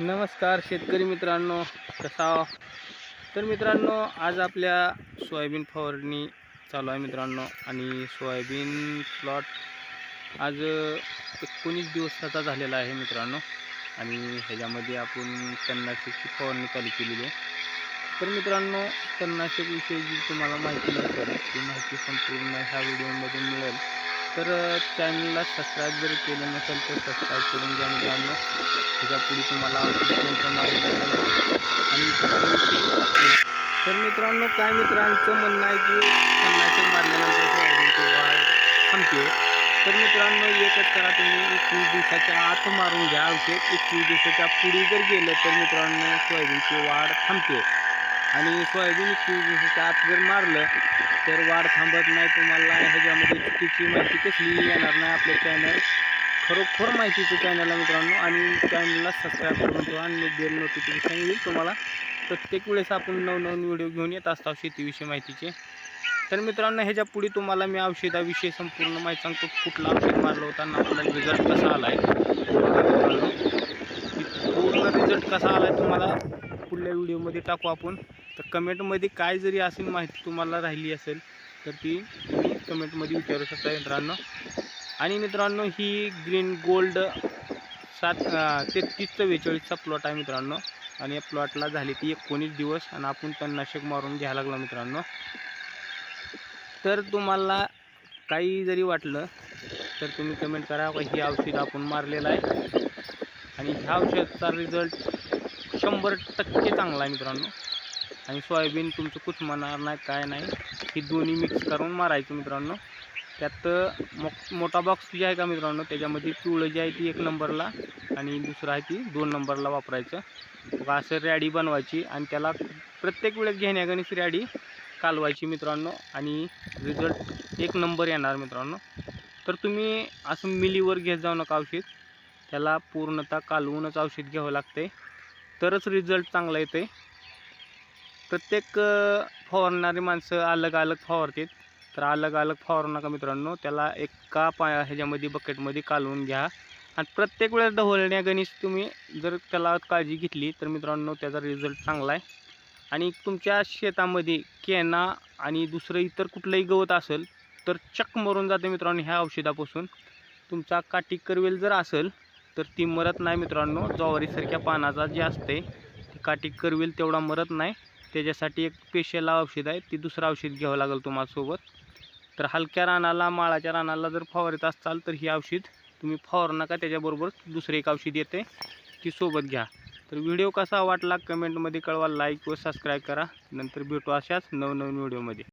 नमस्कार शेतकरी मित्रांनो कसा तर मित्रांनो आज आपल्या सोयाबीन फवारणी चालू आहे मित्रांनो आणि सोयाबीन प्लॉट आज एकोणीस दिवसाचा झालेला आहे मित्रांनो आणि ह्याच्यामध्ये आपण तन्नाशकची फवारणी चालू केलेली आहे. तर मित्रांनो तन्नाशकविषयी जी तुम्हाला माहिती नसेल ती माहिती संपूर्ण ह्या व्हिडिओमध्ये मिळेल. तर चॅनलला सबस्क्राईब जर केलं नसेल तर सबस्क्राईब करून घ्या मित्रांनो त्याच्या पुढे तुम्हाला औषध आणि तर मित्रांनो काय मित्रांचं म्हणणं आहे की तणनाशक मारल्यानंतर सोयाबीनची वाढ थांबते तर मित्रांनो एकच करा तुम्ही एकवीस दिवसाच्या आत मारून घ्या. औषध एकवीस दिवसाच्या पुढे जर गेलं तर मित्रांनो सोयाबीनची वाढ थांबते. आणि सोयाबीन आत जर मारलं तर वाढ थांबत नाही तुम्हाला. ह्याच्यामध्ये चुकीची माहिती कसली येणार नाही आपलं चॅनल खरोखर माहितीचं चॅनलला मित्रांनो. आणि चॅनलला सबस्क्राईब करून ठेवा आणि बेल नोटिफिकेशन येईल तुम्हाला. प्रत्येक वेळेस आपण नवनवीन व्हिडिओ घेऊन येत असतो शेतीविषयी माहितीचे. तर मित्रांनो ह्याच्या पुढे तुम्हाला मी औषधाविषयी संपूर्ण माहिती सांगतो. कुठला औषध मारलं होता आणि आपला रिझल्ट कसा आला आहे पूर्ण रिझल्ट कसा आला आहे तुम्हाला पुढल्या व्हिडिओमध्ये टाकू आपण. तर कमेंटमध्ये काय जरी असेल माहिती तुम्हाला राहिली असेल तर ती तुम्ही कमेंटमध्ये विचारू शकता मित्रांनो. आणि मित्रांनो ही ग्रीन गोल्ड सात तेहतीस चव्वेचाळीसचा प्लॉट आहे मित्रांनो. आणि या प्लॉटला झाली ती एकोणीस दिवस आणि आपण तणनाशक मारून घ्यायला लागलो मित्रांनो. तर तुम्हाला काही जरी वाटलं तर तुम्ही कमेंट करा. ही औषध आपण मारलेलं आहे. आणि ह्या औषधाचा रिझल्ट शंभर टक्के चांगला आहे मित्रांनो. आणि सोयाबीन तुमचं कुछ म्हणणार नाही काय नाही ही दोन्ही मिक्स करून मारायचं मित्रांनो. त्यात मो मोठा बॉक्स जे आहे का मित्रांनो त्याच्यामध्ये पिवळं जी आहे ती एक नंबरला आणि दुसरं आहे ती दोन नंबरला वापरायचं. मग असं रॅडी बनवायची आणि त्याला प्रत्येक वेळेस घेण्यागणीच रॅडी कालवायची मित्रांनो आणि रिझल्ट एक नंबर येणार मित्रांनो. तर तुम्ही असं मिलीवर घेत जाऊ नका औषध. त्याला पूर्णतः कालवूनच औषध घ्यावं लागते तरच रिझल्ट चांगला येते प्रत्येक फवारणारी माणसं अलग अलग फवारतात तर अलग अलग फवारू नका मित्रांनो. त्याला एका पाया ह्याच्यामध्ये बकेटमध्ये कालवून घ्या. आणि प्रत्येक वेळेस ढवळण्या गणेश तुम्ही जर त्याला काळजी घेतली तर मित्रांनो त्याचा रिझल्ट चांगला आहे. आणि तुमच्या शेतामध्ये केना आणि दुसरं इतर कुठलंही गवत असेल तर चक मरून जाते मित्रांनो ह्या औषधापासून. तुमचा काटी करवेल जर असेल तर ती मरत नाही मित्रांनो. ज्वारीसारख्या पानाचा जे असते ती काटी करवेल तेवढा मरत नाही. त्याच्यासाठी एक स्पेशल औषध आहे. ती दुसरं औषध घ्यावं लागेल तुम्हाला सोबत. तर हलक्या रानाला माळाच्या रानाला जर फवारत असाल तर ही औषध तुम्ही फवारू नका. त्याच्याबरोबर दुसरी एक औषध येते. ती सोबत घ्या. तर व्हिडिओ कसा वाटला? कमेंटमध्ये कळवा. लाईक व सबस्क्राईब करा. नंतर भेटू अशाच नवनवीन व्हिडिओमध्ये